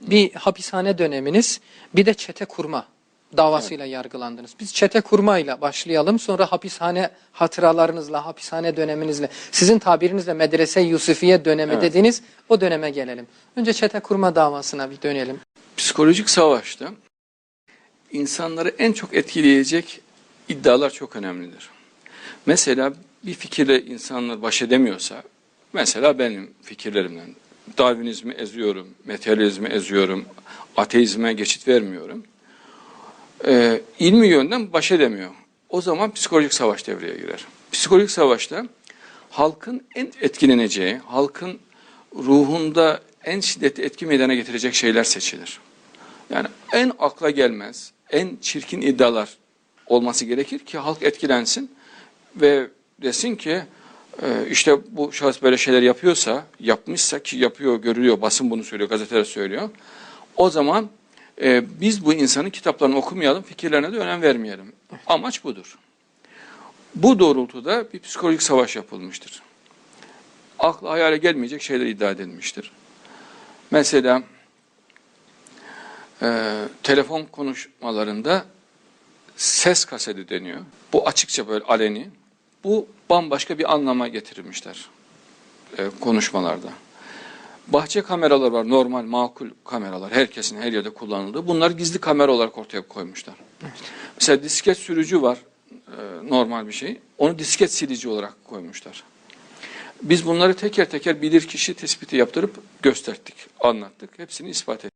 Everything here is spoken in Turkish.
Bir hapishane döneminiz, bir de çete kurma davasıyla yargılandınız. Biz çete kurmayla başlayalım. Sonra hapishane hatıralarınızla, hapishane döneminizle, sizin tabirinizle medrese Yusufiye dönemi Evet. dediğiniz o döneme gelelim. Önce çete kurma davasına bir dönelim. Psikolojik savaşta insanları en çok etkileyecek iddialar çok önemlidir. Mesela bir fikirle insanlar baş edemiyorsa, mesela benim fikirlerimden Darwinizmi eziyorum, materyalizmi eziyorum, ateizme geçit vermiyorum. Ee, ilmi yönden baş edemiyor. O zaman psikolojik savaş devreye girer. Psikolojik savaşta halkın en etkileneceği, halkın ruhunda en şiddetli etki meydana getirecek şeyler seçilir. Yani en akla gelmez, en çirkin iddialar olması gerekir ki halk etkilensin ve desin ki işte bu şahıs böyle şeyler yapıyorsa, yapmışsa ki yapıyor, görülüyor, basın bunu söylüyor, gazeteler söylüyor. O zaman e, biz bu insanın kitaplarını okumayalım, fikirlerine de önem vermeyelim. Amaç budur. Bu doğrultuda bir psikolojik savaş yapılmıştır. Akla hayale gelmeyecek şeyler iddia edilmiştir. Mesela e, telefon konuşmalarında ses kaseti deniyor. Bu açıkça böyle aleni. Bu bambaşka bir anlama getirilmişler e, konuşmalarda. Bahçe kameralar var, normal, makul kameralar. Herkesin her yerde kullanıldığı. Bunlar gizli kamera olarak ortaya koymuşlar. Mesela disket sürücü var, e, normal bir şey. Onu disket silici olarak koymuşlar. Biz bunları teker teker bilir kişi tespiti yaptırıp gösterdik, anlattık. Hepsini ispat ettik.